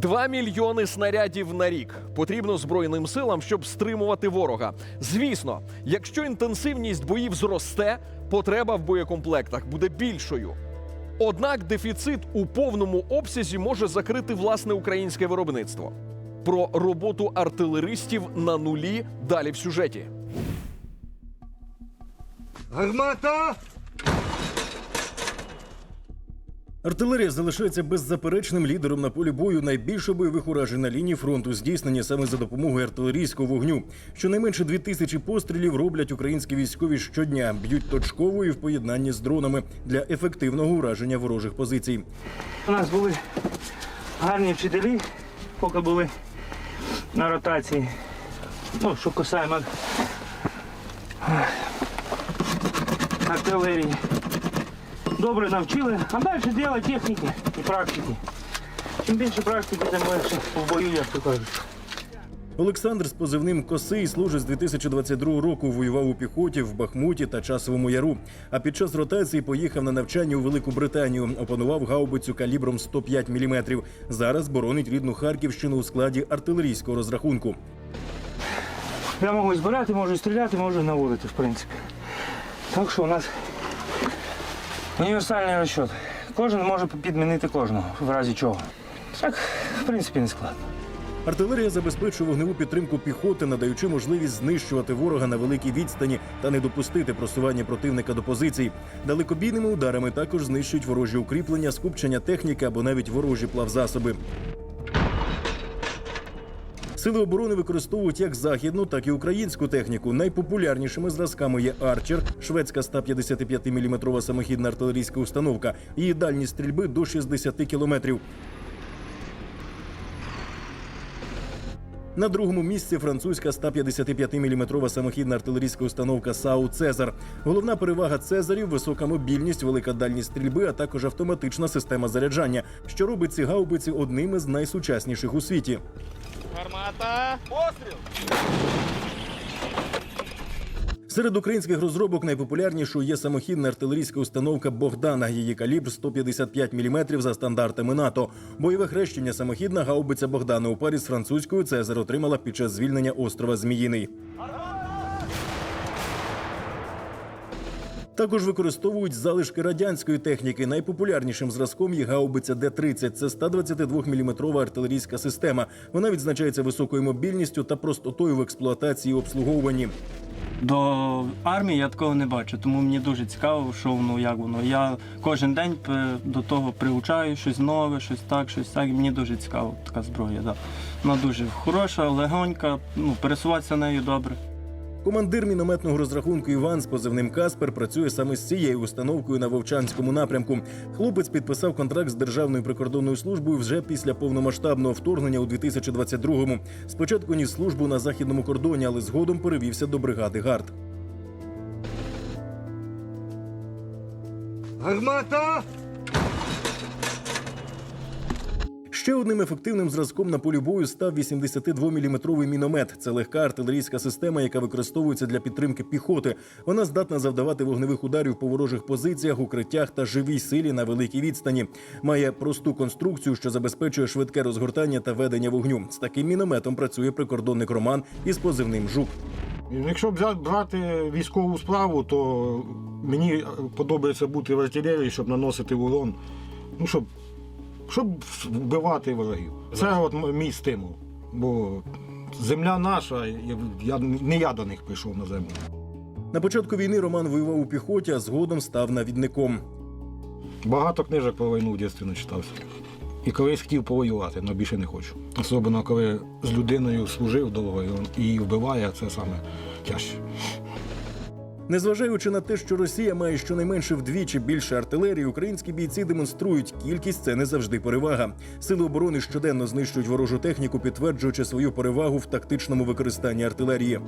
Два мільйони снарядів на рік потрібно збройним силам, щоб стримувати ворога. Звісно, якщо інтенсивність боїв зросте, потреба в боєкомплектах буде більшою. Однак дефіцит у повному обсязі може закрити власне українське виробництво. Про роботу артилеристів на нулі далі в сюжеті. Гармата! Артилерія залишається беззаперечним лідером на полі бою найбільше бойових уражень на лінії фронту, здійснені саме за допомогою артилерійського вогню. Щонайменше дві тисячі пострілів роблять українські військові щодня, б'ють точково і в поєднанні з дронами для ефективного ураження ворожих позицій. У нас були гарні вчителі, поки були на ротації. Ну, що касаємо артилерії. Добре навчили, а далі діло техніки і практики. Чим більше практики, тим легше в бою, як то кажуть. Олександр з позивним Косий служить з 2022 року. Воював у піхоті в Бахмуті та Часовому Яру. А під час ротації поїхав на навчання у Велику Британію. Опанував гаубицю калібром 105 мм. Зараз боронить рідну Харківщину у складі артилерійського розрахунку. Я можу збирати, можу стріляти, можу наводити, в принципі. Так що у нас універсальний розчет. Кожен може підмінити кожного, в разі чого. Так, в принципі, не складно. Артилерія забезпечує вогневу підтримку піхоти, надаючи можливість знищувати ворога на великій відстані та не допустити просування противника до позицій. Далекобійними ударами також знищують ворожі укріплення, скупчення техніки або навіть ворожі плавзасоби. Сили оборони використовують як західну, так і українську техніку. Найпопулярнішими зразками є Арчер, шведська 155 мм самохідна артилерійська установка. Її дальність стрільби до 60 кілометрів. На другому місці французька 155 мм самохідна артилерійська установка САУ Цезар. Головна перевага Цезарів висока мобільність, велика дальність стрільби, а також автоматична система заряджання, що робить ці гаубиці одними з найсучасніших у світі. Серед українських розробок найпопулярнішою є самохідна артилерійська установка Богдана. Її калібр 155 мм за стандартами НАТО. Бойове хрещення самохідна гаубиця Богдана у парі з французькою Цезар отримала під час звільнення острова Зміїний. Також використовують залишки радянської техніки. Найпопулярнішим зразком є гаубиця Д-30. Це 122 мм артилерійська система. Вона відзначається високою мобільністю та простотою в експлуатації і обслуговуванні. До армії я такого не бачу, тому мені дуже цікаво, що воно, як воно. Я кожен день до того приучаю щось нове, щось так, щось так. І Мені дуже цікаво така зброя. Да. Вона дуже хороша, легонька, ну, пересуватися нею добре. Командир мінометного розрахунку Іван з позивним Каспер працює саме з цією установкою на Вовчанському напрямку. Хлопець підписав контракт з Державною прикордонною службою вже після повномасштабного вторгнення у 2022-му. Спочатку ніс службу на західному кордоні, але згодом перевівся до бригади ГАРД. Гармата! Ще одним ефективним зразком на полі бою став 82-мм міномет. Це легка артилерійська система, яка використовується для підтримки піхоти. Вона здатна завдавати вогневих ударів по ворожих позиціях, укриттях та живій силі на великій відстані. Має просту конструкцію, що забезпечує швидке розгортання та ведення вогню. З таким мінометом працює прикордонник Роман із позивним Жук. Якщо брати військову справу, то мені подобається бути в артилерії, щоб наносити урон, ну, щоб, щоб вбивати ворогів. Це от мій стимул. Бо земля наша, я, не я до них прийшов на землю. На початку війни Роман воював у піхоті, а згодом став навідником. Багато книжок про війну в дитинстві начитався. І колись хотів повоювати, але більше не хочу. Особливо, коли з людиною служив довго і вбиває, це саме тяжче. Незважаючи на те, що Росія має щонайменше вдвічі більше артилерії, українські бійці демонструють кількість це не завжди перевага. Сили оборони щоденно знищують ворожу техніку, підтверджуючи свою перевагу в тактичному використанні артилерії.